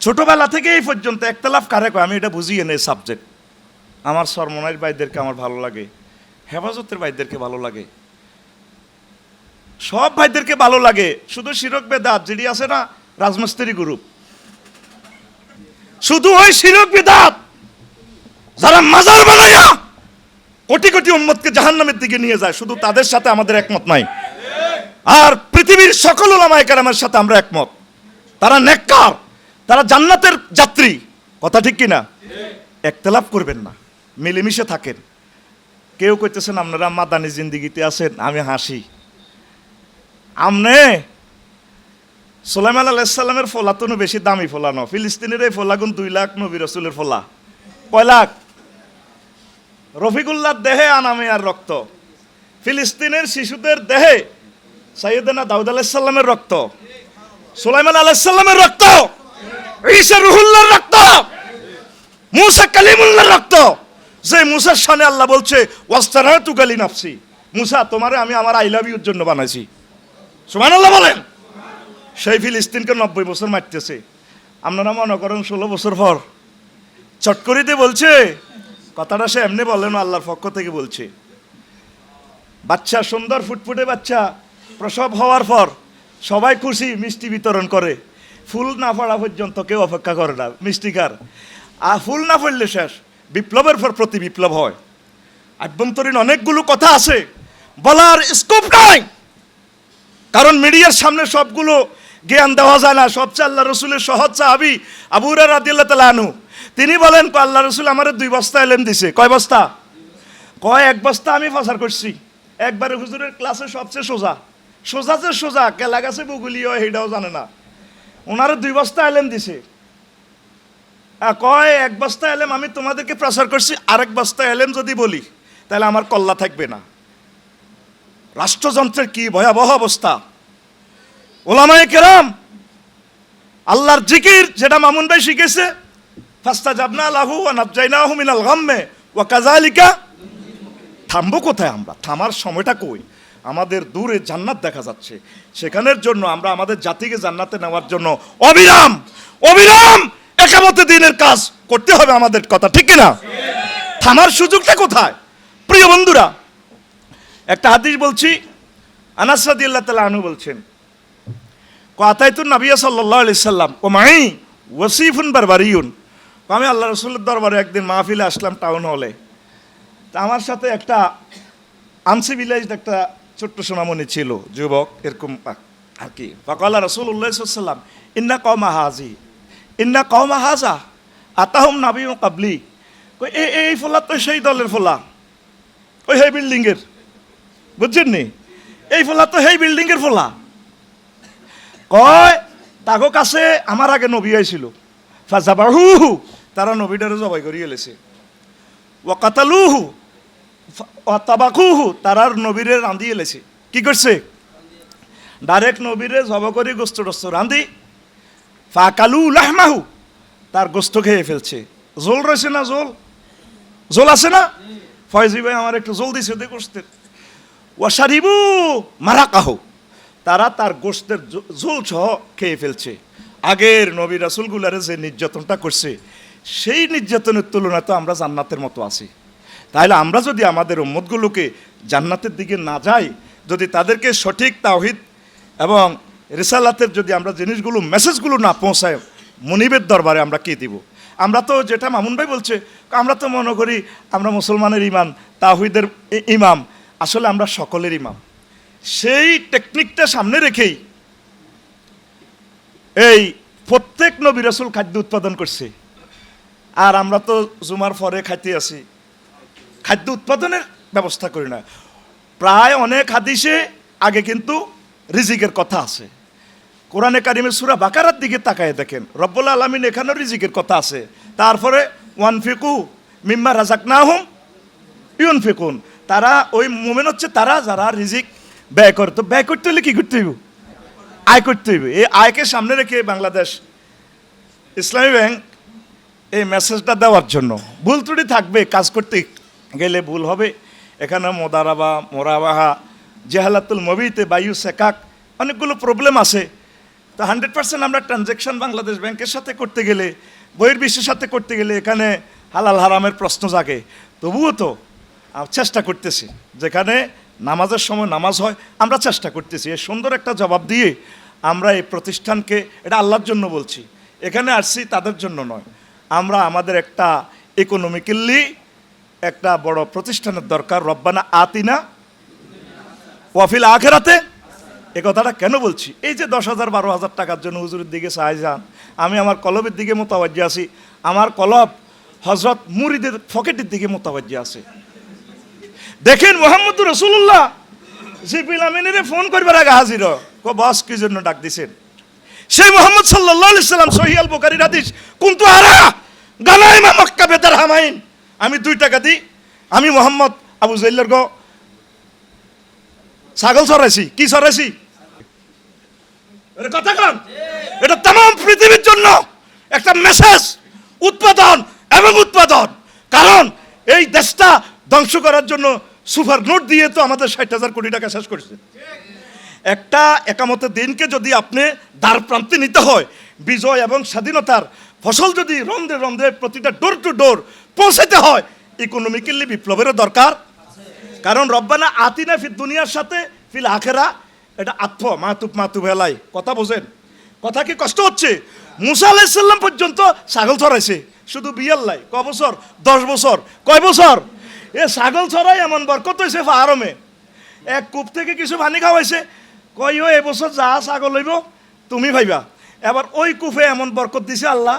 ছোটবেলা থেকে এই পর্যন্ত একতলাফ কারে কয়, আমি এটা বুঝিয়ে নেই সাবজেক্ট আমার সরমনাইর ভাইদেরকে আমার ভালো লাগে, হেফাজতের ভাইদেরকে ভালো লাগে। সব ভাইদেরকে ভালো লাগে, শুধু শিরক বেদাত যেটি আছে না, রাজমিস্ত্রি গ্রুপ শুধু ওই শিরক বেদাত, যারা মাজার বানায়া কোটি কোটি উম্মতকে জাহান্নামের দিকে নিয়ে যায়, শুধু তাদের সাথে আমাদের একমত নাই। আর পৃথিবীর সকল ওলামায়ে কেরামের সাথে আমরা একমত। তারা নেককার। তারা জান্নাতের যাত্রী। কথা ঠিক কিনা? একতলাপ করবেন না। মিলেমিশে থাকেন। কেউ কইতেছেন, আপনারা মাদানি জিন্দিগিতে আছেন, আমি হাসি। আমনে, সোলাইমান আলাইসাল্লামের ফোলা তো বেশি দামি ফোলা ন ফিলিস্তিনের এই ফোলাগুন দুই লাখ নবী রসুলের ফোলা। কয় লাখ? রফিকুল্লার দেহে আনামে আর রক্ত। ফিলিস্তিনের শিশুদের দেহে সাইয়েদনা দাউদ আলাইসাল্লামের রক্ত। সুলাইমান আলাইসাল্লামের রক্ত! ঈসা রুহুল্লাহর রক্ত। মুসা কালিমুল্লাহর রক্ত। যে মুসার সামনে আল্লাহ বলছে ওয়াস্তারা তু গালি নাফসি। মুসা, তোমারে আমি আমার আই লাভ ইউর জন্য বানাইছি। সুমান আল্লাহ বলেন। সেই ফিলিস্তিনকে নব্বই বছর মারতেছে। আপনারা মনে করেন ষোলো বছর পর। চট করে বলছে, কথাটা সে এমনি বলেন আল্লাহর পক্ষ থেকে বলছে। বাচ্চা, সুন্দর ফুটফুটে বাচ্চা, প্রসব হওয়ার পর সবাই খুশি, মিষ্টি বিতরণ করে। ফুল না পড়া পর্যন্ত কেউ অপেক্ষা করে না, মিষ্টি খার আর ফুল না পড়লে শেষ, বিপ্লবের পর প্রতি বিপ্লব হয়। আভ্যন্তরীণ অনেকগুলো কথা আছে, বলার স্কোপ নাই। কারণ মিডিয়ার সামনে সবগুলো জ্ঞান দেওয়া যায় না সবচেয়ে আল্লাহ রসুলের সহজ সাহাবি আবুরা রাদিল্লা তালা আনু তিনি বলেন আল্লাহ রসুল আমার দুই বস্তা এলেন দিছে। কয় বস্তা? কয়, এক বস্তা আমি ফাঁসার করছি। একবারে হুজুরের ক্লাসে সবচেয়ে সোজা। সোজা যে সোজা, কেলা গাছে বুগুলি হয় সেইটাও জানে না। ওনারও দুই বস্তা এলেন দিছে। কয়, এক বস্তা এলেম, আমি তোমাদেরকে প্রচার করছি, আরেক বস্তা এলেম যদি বলি, তাহলে আমার কল্লা থাকবে না। রাষ্ট্রযন্ত্রের কি ভয়াবহ অবস্থা? ওলামায়ে কেরাম, আল্লাহর জিকির যেটা মামুন ভাই শিখেছে ফাস্তা জাবনা লাহু ও নাবজাইনা মিনাল গাম্মে ও কাজালিকা থামবো কোথায় আমরা? থামার সময়টা কই? আমাদের দূরে জান্নাত দেখা যাচ্ছে। সেখানের জন্য আমরা আমাদের জাতিকে জান্নাতে নেওয়ার জন্য অবিরাম অবিরাম একামতে দিনের কাজ করতে হবে আমাদের কথা, ঠিক কিনা? থামার সুযোগটা কোথায়? প্রিয় বন্ধুরা, একটা হাদিস বলছি, আনাস রাদিয়াল্লাহু তাআলা আনহু বলছেন কথাইতুন নাবিয়া সাল্লাল্লাহু আলাইহি সাল্লাম, ও মাই ওয়াসিফুন বারবারিউন আমি আল্লাহ রসুলের দরবারে একদিন মাহফিলে আসলাম টাউন হলে তা আমার সাথে একটা আনসিভিলাইজড একটা ছোট্ট সোনামণি ছিল, যুবক, এরকম আর কি। ফকাল্লা রসুল্লাহ সাল্লাম ইন্না কমা হাজি, ইন্না কমা হাজা, আতাহম নাবি কাবলি। এই ফোলা তো সেই দলের ফোলা, ওই সেই বিল্ডিংয়ের, বুঝছেন নি? এই ফোলা তো সেই বিল্ডিংয়ের ফোলা। কয়, তাগো কাছে আমার আগে নবী আইছিল। ফাজাবাহু তারা নবীটারে জবাই করিয়ে লেছে। ওয়াকাতালুহু তাবাকুহু, তারার নবীরে রাঁধিয়ে লেছে কি করছে? ডাইরেক্ট নবীরে জব করে গোস্ত টস্ত রাঁধি। ফাকালু লাহমাহু, তার গোস্ত খেয়ে ফেলছে। জোল রয়েছে না জোল? জোল আছে না? ফয়জি ভাই আমার একটু জোল দিছে দে গোস্তের ওয়াশারিবু মারাকাহু, তারা তার গোস্তের জোল সহ খেয়ে ফেলছে। আগের নবী রাসুলগুলারে যে নির্যাতনটা করছে, সেই নির্যাতনের তুলনায় তো আমরা জান্নাতের মতো আছি। তাহলে আমরা যদি আমাদের উম্মতগুলোকে জান্নাতের দিকে না যাই, যদি তাদেরকে সঠিক তাওহিদ এবং রেসালাতের যদি আমরা জিনিসগুলো, মেসেজগুলো না পৌঁছায়, মনিবের দরবারে আমরা কী দিব? আমরা তো যেটা মামুন ভাই বলছে, আমরা তো মনে করি আমরা মুসলমানের ইমাম তাহিদের ইমাম, আসলে আমরা সকলের ইমাম। সেই টেকনিকটা সামনে রেখেই এই প্রত্যেক নবী রসুল খাদ্য উৎপাদন করছে। আর আমরা তো জুমার পরে খাইতে আছি খাদ্য উৎপাদনের ব্যবস্থা করি না। প্রায় অনেক হাদিসে আগে কিন্তু রিজিকের কথা আছে। কোরআনে কারিমের সুরা বাকারার দিকে তাকায় দেখেন, রব্বুল আলমিন এখানেও রিজিকের কথা আছে। তারপরে ওয়ান ফিকু মিম্মা রাজাক না হুম ইউন ফিকুন তারা, ওই মোমেন হচ্ছে তারা যারা রিজিক ব্যয় করে। তো ব্যয় করতে হলে কি করতে হইব? আয় করতে হইবে। এই আয়কে সামনে রেখে বাংলাদেশ ইসলামী ব্যাংক এই মেসেজটা দেওয়ার জন্য। ভুল ত্রুটি থাকবে, কাজ করতে গেলে ভুল হবে। এখানে মোদারাবা, মোরাবাহা, জেহালাতুল মবিতে বায়ু সেকাক, অনেকগুলো প্রবলেম আছে। তো হান্ড্রেড পার্সেন্ট আমরা ট্রানজ্যাকশন বাংলাদেশ ব্যাংকের সাথে করতে গেলে, বহির্বিশ্বের সাথে করতে গেলে এখানে হালাল হারামের প্রশ্ন জাগে। তবুও তো চেষ্টা করতেছি। যেখানে নামাজের সময় নামাজ হয়, আমরা চেষ্টা করতেছি। এই সুন্দর একটা জবাব দিয়ে আমরা এই প্রতিষ্ঠানকে, এটা আল্লাহর জন্য বলছি। এখানে আসছি তাদের জন্য নয়। আমরা আমাদের একটা ইকোনমিক্যালি একটা বড় প্রতিষ্ঠানের দরকার, রব্বানা আতিনা ওয়াফিল আখেরাতে। এ কথাটা কেন বলছি? এই যে দশ হাজার বারো হাজার টাকার জন্য হুজুরের দিকে সাহায্য যান আমি আমার কলবের দিকে মোতাবাজ্য আছি, আমার কলব হজরত মুরিদের ফকেটের দিকে মোতাবাজ্য আছে। দেখেন মোহাম্মদ রসুল্লাহ জিপিল আমিনের ফোন করবার আগে হাজির কো, বস, কি জন্য ডাক দিছেন? সেই মোহাম্মদ সাল্লাহ সাল্লাম সহিয়াল বোকারির হাদিস, কিন্তু আরা গানাই মা মক্কা বেতার হামাইন আমি দুই টাকা দিই। আমি মোহাম্মদ আবু জৈল্লার গো। ছাগল চড়াইছি কি এটা কথা কন? এটা তাম পৃথিবীর জন্য একটা মেসেজ উৎপাদন এবং উৎপাদন। কারণ এই দেশটা ধ্বংস করার জন্য সুপার নোট দিয়ে তো আমাদের ষাট হাজার কোটি টাকা শেষ করেছে। একটা একামতের দিনকে যদি আপনি দ্বার প্রান্তে নিতে হয়, বিজয় এবং স্বাধীনতার ফসল যদি রন্ধে রন্ধে প্রতিটা ডোর টু ডোর পৌঁছাতে হয় ইকোনমিক্যালি বিপ্লবেরও দরকার। কারণ রব্বানা আতিনা ফির দুনিয়ার সাথে, ফিল আখেরা, এটা আত্ম মাতুপ মাতুপ হেলাই কথা বোঝেন? কথা কি কষ্ট হচ্ছে? মুসা আলাইসাল্লাম পর্যন্ত ছাগল ছড়াইছে। শুধু বিয়াল্লাই ক বছর? দশ বছর। কয় বছর? এ ছাগল ছড়াই এমন বরকত হয়েছে ফাহারমে এক কূপ থেকে কিছু পানি খাওয়াইছে। কই ও এবছর যা ছাগল হইব, তুমি ভাইবা। এবার ওই কুফে এমন বরকত দিছে আল্লাহ,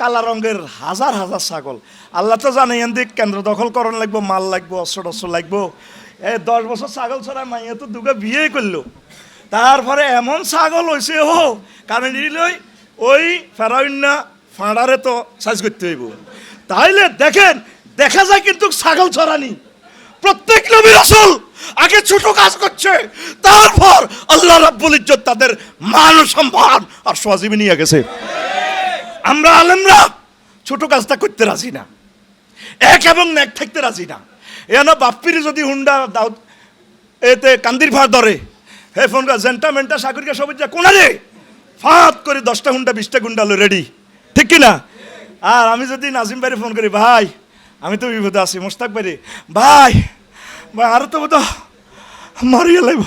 কালা রঙের হাজার হাজার ছাগল। আল্লাহ তো জানে এন দিক, কেন্দ্র দখল করণ লাগবো, মাল লাগবো, অস্ত্র টস্ত্র লাগবো। এ দশ বছর ছাগল ছড়া মাইয়া তো দুগে বিয়ে করল। তারপরে এমন ছাগল হয়েছে ও কারণ লই, ওই ফেরাউন্না ফাঁড়ারে তো সাইজ করতে হইব। তাইলে দেখেন, দেখা যায় কিন্তু ছাগল ছড়ানি প্রত্যেক নবী রাসূল আগে ছোট কাজ করছে, তারপর আল্লাহ রাব্বুল ইজ্জত তাদের মান সম্মান আর সজীবী নিয়ে গেছে। আমরা আলেমরা ছোট কাজটা করতে রাজি না। এক এবং এক থাকতে রাজি না। এন বাপ্পির যদি হুন্ডা দাও এতে কান্দির ফাঁড় ধরে, হে ফোন জেন্টা, মেন্টা, সাগরিকা সবুজ যা কোনা রে ফাঁত করে দশটা হুন্ডা, বিশটা গুন্ডা রেডি ঠিক কি না আর আমি যদি নাজিম ভাইরে ফোন করি, ভাই আমি তো বিপদে আছি, মোস্তাক ভাইরে। ভাই ভাই, আর তো বোধ মারিয়ে লাগব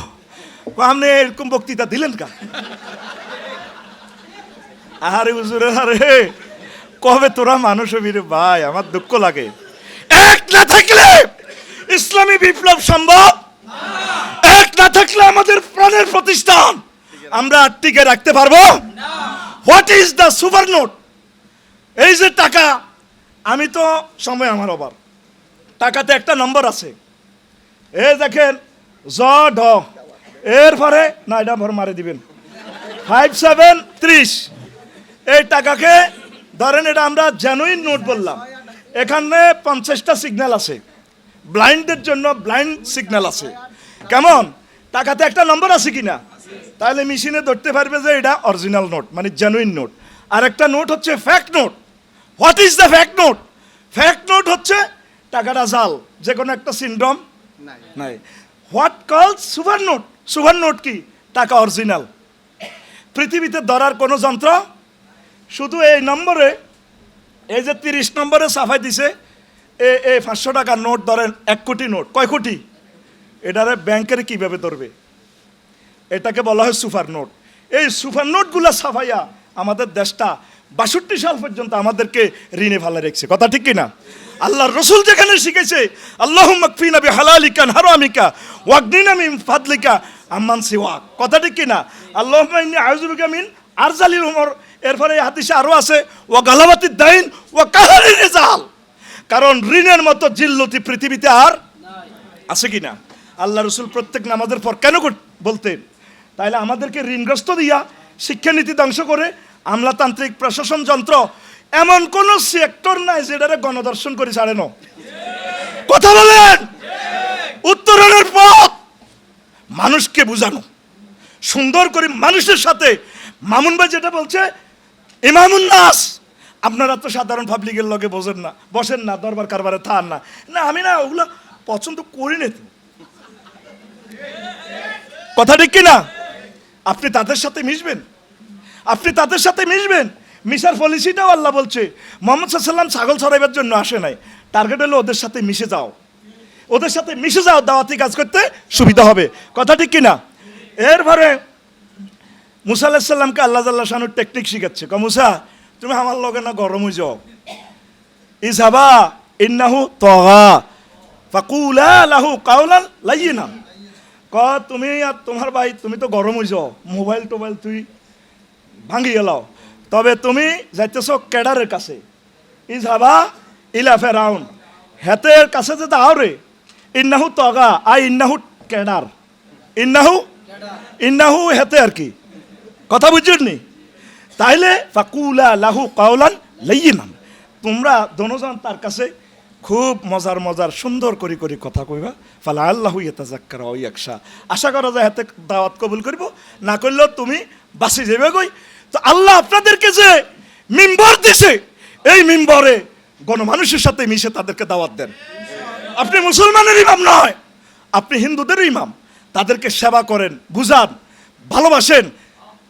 আপনি এরকম বক্তৃতা দিলেন কা আরে হুজুরে, আরে। কবে তোরা মানুষ হবি ভাই? আমার দুঃখ লাগে। এক না থাকলে ইসলামী বিপ্লব সম্ভব? এক না থাকলে আমাদের প্রাণের প্রতিষ্ঠান আমরা টিকে রাখতে পারব? What is the super note এই যে টাকা আমি তো, সময় আমার অভাব। টাকাতে একটা নম্বর আছে। এ দেখেন, জ, ঢ। এরপরে না এটা ভর মারে দিবেন। ফাইভ সেভেন ত্রিশ। এই টাকাকে, ধরেন এটা আমরা জেনুইন নোট বললাম। এখানে পঞ্চাশটা সিগন্যাল আছে। ব্লাইন্ডের জন্য ব্লাইন্ড সিগন্যাল আছে। কেমন? টাকাতে একটা নম্বর আছে কিনা? তাহলে মেশিনে ধরতে পারবে যে এটা অরিজিনাল নোট মানে জেনুইন নোট আর একটা নোট হচ্ছে fact note what is the fact note fact note হচ্ছে টাকাটা জাল যে কোনো একটা সিন্ড্রোম নাই। What call super note super note কি? টাকা অরিজিনাল পৃথিবীতে ধরার কোনো যন্ত্র? শুধু এই নম্বরে এই যে তিরিশ নম্বরে সাফাই দিছে এ এ পাঁচশো টাকার নোট ধরেন এক কোটি নোট। কয় কোটি? এটারে ব্যাংকের কীভাবে ধরবে? এটাকে বলা হয় সুপার নোট এই সুপার নোটগুলো সাফাইয়া আমাদের দেশটা বাষট্টি সাল পর্যন্ত আমাদেরকে ঋণে ভালো রেখেছে। কথা ঠিক কিনা? আল্লাহর রসুল যেখানে শিখেছে আল্লাহ মকফিনা বি হালালিকা হারামিকা, ওয়াগনিনা মিন ফাদলিকা, আম্মান সিওয়া কথা ঠিক কিনা? আল্লাহ আয়ুজুবিকা মিন আরজালিল উমর। এরপরে হাদিসে আরও আছে ও গালাবাতি দাইন ও কাহারি রেজাল কারণ ঋণের মতো জিল্লতি পৃথিবীতে আর আছে কি না আল্লাহ রসুল প্রত্যেক নামাজের পর কেন বলতেন? তাইলে আমাদেরকে ঋণগ্রস্ত দিয়া শিক্ষানীতি ধ্বংস করে আমলাতান্ত্রিক প্রশাসন যন্ত্র, এমন কোন সেক্টর নাই যেটারে গণদর্শন করে ছাড়ে না। কথা বলেন! উত্তরণের পথ! মানুষকে বুঝানো। সুন্দর করে মানুষের সাথে, মামুন ভাই যেটা বলছে, ইমামুন নাস! আপনারা তো সাধারণ পাবলিকের লগে বসেন না বসেন না, দরবার কারবারে থান না। না, আমি না ওগুলো পছন্দ করি না তো। কথা ঠিক কি না আপনি তাদের সাথে মিশবেন? আপনি তাদের সাথে মিশবেন। মিশার পলিসিটাও আল্লাহ বলছে, মোহাম্মদ সাল্লাম ছাগল ছড়াইবার জন্য আসে নাই। টার্গেট হলো ওদের সাথে মিশে যাও। ওদের সাথে মিশে যাও, দাওয়াতি কাজ করতে সুবিধা হবে। কথা ঠিক কিনা? এরপরে মুসা আলাহিসাল্লামকে আল্লাহ জাল্লাহ শানুর টেকনিক শিখাচ্ছে। ক মুসা, তুমি আমার লগে না গরম হয়ে যাও। ইসাবা ইন্নাহু তগা ফাকুলা লাহু কাউলান লাইয়িনা। ক তুমি আর তোমার ভাই, তুমি তো গরম হয়ে যাও। মোবাইল টোবাইল তুই ভাঙি গেলাও তবে তুমি যাইতেছ ক্যাডারের কাছে। ইসাবা ইলা ফেরাউন হেতের কাছে যে রে। ইন্নাহু তগা, আই ইন্নাহু ক্যাডার ইন্নাহু ইন্নাহু হেতে আর কি। কথা বুঝছেননি তাইলে ফাকুলা লাহু কাউলান লাইয়িনান। তোমরা দনোজন তার কাছে খুব মজার মজার সুন্দর করে করে কথা কইবা। ফালা আল্লাহ ইয়াতাজাক্কার ওই একসা আশা করা যায় হাতে দাওয়াত কবুল করিব। না করলেও তুমি বাসি যাবে কই? তো আল্লাহ আপনাদেরকে যে মিম্বর দিছে, এই মিম্বরে গণমানুষের সাথে মিশে তাদেরকে দাওয়াত দেন। আপনি মুসলমানের ইমাম নয়, আপনি হিন্দুদের ইমাম। তাদেরকে সেবা করেন, বুঝান, ভালোবাসেন।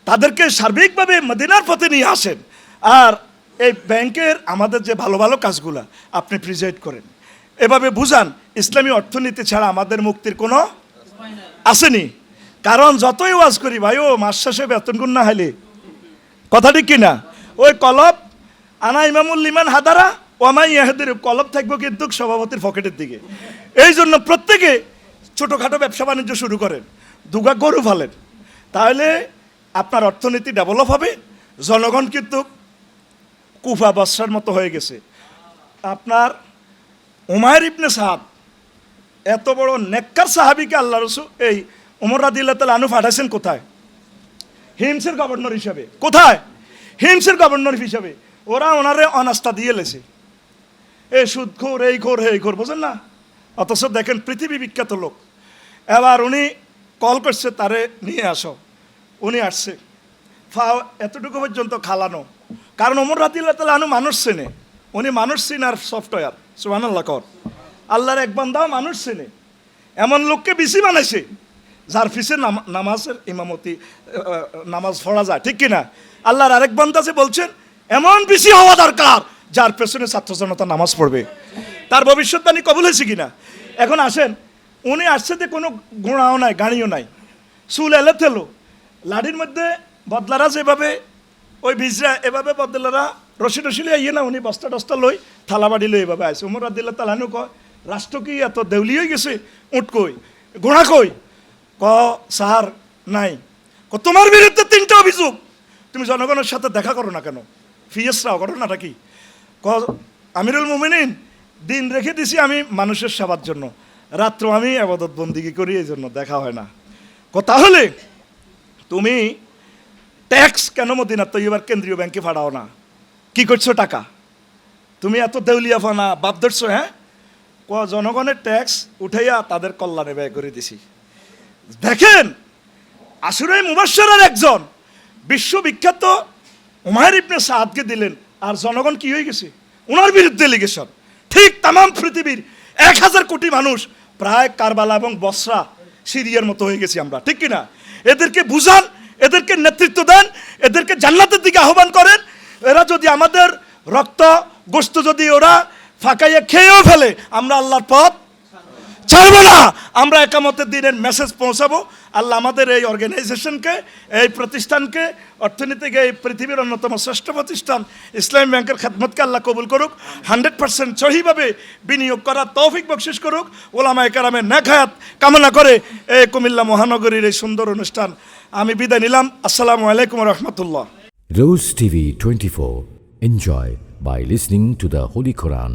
তাদেরকে সার্বিকভাবে মদিনার পথে নিয়ে আসেন। আর এই ব্যাংকের আমাদের যে ভালো ভালো কাজগুলা আপনি প্রিজাইড করেন। এভাবে বুঝান, ইসলামী অর্থনীতি ছাড়া আমাদের মুক্তির কোনো আসেনি। কারণ যতই ওয়াজ করি, ভাই, ও মাস শেষে বেতন গুণ না হাইলে কথা ঠিক কিনা? ওই কলব, আনা ইমামুল ইমান হাদারা, ও আমাই ইয়াহেদের, কলব থাকব কিন্তু সভাপতির পকেটের দিকে। এই জন্য প্রত্যেকে ছোটোখাটো ব্যবসা বাণিজ্য শুরু করেন, দুগা গরু ফালেন তাহলে আপনার অর্থনীতি ডেভেলপ হবে, জনগণ কিন্তু কুফা বর্ষার মতো হয়ে গেছে। আপনার উমায়ের ইবনে সাহাব, এত বড় নেককার সাহাবিকে আল্লাহ রসু এই উমর রাদিল্লাহ তালা আনু পাঠাইছেন কোথায়? হিমসের গভর্নর হিসাবে। কোথায়? হিমসের গভর্নর হিসাবে। ওরা ওনারে অনাস্থা দিয়ে লেছে। এ সুদ খোর, এই খোর এই খোর, বোঝেন না? অথচ দেখেন পৃথিবী বিখ্যাত লোক। এবার উনি কল করছে, তারে নিয়ে আসো। উনি আসছে। ফাও, এতটুকু পর্যন্ত খালানো। কারণ ওমর রাতিল্লাহ তালা আনু মানুষ চেনে। উনি মানুষ চিন আর সফটওয়্যার সুহান আল্লাহ কর। আল্লাহর এক বান্দাও মানুষ চেনে। এমন লোককে বেশি বানাইছে। যার ফিসে নামা- নামাজের ইমামতি নামাজ পড়া যায়, ঠিক কিনা? আল্লাহর আরেক বান্দা যে বলছেন, এমন বেশি হওয়া দরকার যার পেছনে ছাত্র জনতা নামাজ পড়বে। তার ভবিষ্যৎবাণী কবুল হয়েছে কিনা? এখন আসেন, উনি আসছে যে কোনো ঘোড়াও নাই গাড়িও নাই। চুল এলে থেলো লাঠির মধ্যে বদলারা যেভাবে ওই ভিজরা, এভাবে বদলারা রসি টসি লই ইয়ে না, উনি বস্তা টস্তা লই, থালা বাড়ি লই এভাবে আছে উমর আদিল্লা তালানু কয়, রাষ্ট্র কি এত দেউলি হয়ে গেছে? উঠ কই? কই? ক, সাহার, নাই। ক, তোমার বিরুদ্ধে তিনটা অভিযোগ। তুমি জনগণের সাথে দেখা করো না কেন? ফিয়েসরাও ঘটনাটা কি? ক, আমিরুল মুমিনিন, দিন রেখে দিছি আমি মানুষের সেবার জন্য। রাত্র আমি আবাদত বন্দিগি করি, এই জন্য দেখা হয় না। ক, তাহলে তুমি ট্যাক্স কেন মদিনার তৈবার কেন্দ্রীয় ব্যাংকে ফাড়াও না? কি করছ টাকা? তুমি এত দেউলিয়া ফানা, বাপ ধরছো হ্যাঁ? ক, জনগণের ট্যাক্স উঠাইয়া তাদের কল্যাণে ব্যয় করে দিছি। দেখেন আসুরাই মুবাসরার একজন বিশ্ববিখ্যাত উমায়ের ইবনে সাদকে দিলেন, আর জনগণ কি হয়ে গেছে? ওনার বিরুদ্ধে লিগেশন ঠিক তাম পৃথিবীর এক হাজার কোটি মানুষ প্রায় কারবালা এবং বসরা সিরিয়ার মতো হয়ে গেছি আমরা, ঠিক কিনা? এদেরকে বুঝান, এদেরকে নেতৃত্ব দেন, এদেরকে জান্নাতের দিকে আহ্বান করেন। এরা যদি আমাদের রক্ত গোস্ত যদি ওরা ফাঁকাইয়া খেয়েও ফেলে, আমরা আল্লাহর পথ ছাড়বো না। আমরা একামতের দিনের মেসেজ পৌঁছাবো। আল্লাহ আমাদের এই অর্গানাইজেশনকে এই প্রতিষ্ঠানকে, অর্থনীতিকে, এই পৃথিবীর অন্যতম শ্রেষ্ঠ প্রতিষ্ঠান, ইসলামী ব্যাংকের খেদমতকে আল্লাহ কবুল করুক, হান্ড্রেড পার্সেন্ট সহিভাবে বিনিয়োগ করার তৌফিক বকশিস করুক। ওলামায় কারামের নেখায়াত কামনা করে এই কুমিল্লা মহানগরীর এই সুন্দর অনুষ্ঠান আমি বিদায় নিলাম। আসসালামু আলাইকুম রহমতুল্লাহ Rose TV 24. Enjoy by listening to the Holy Quran.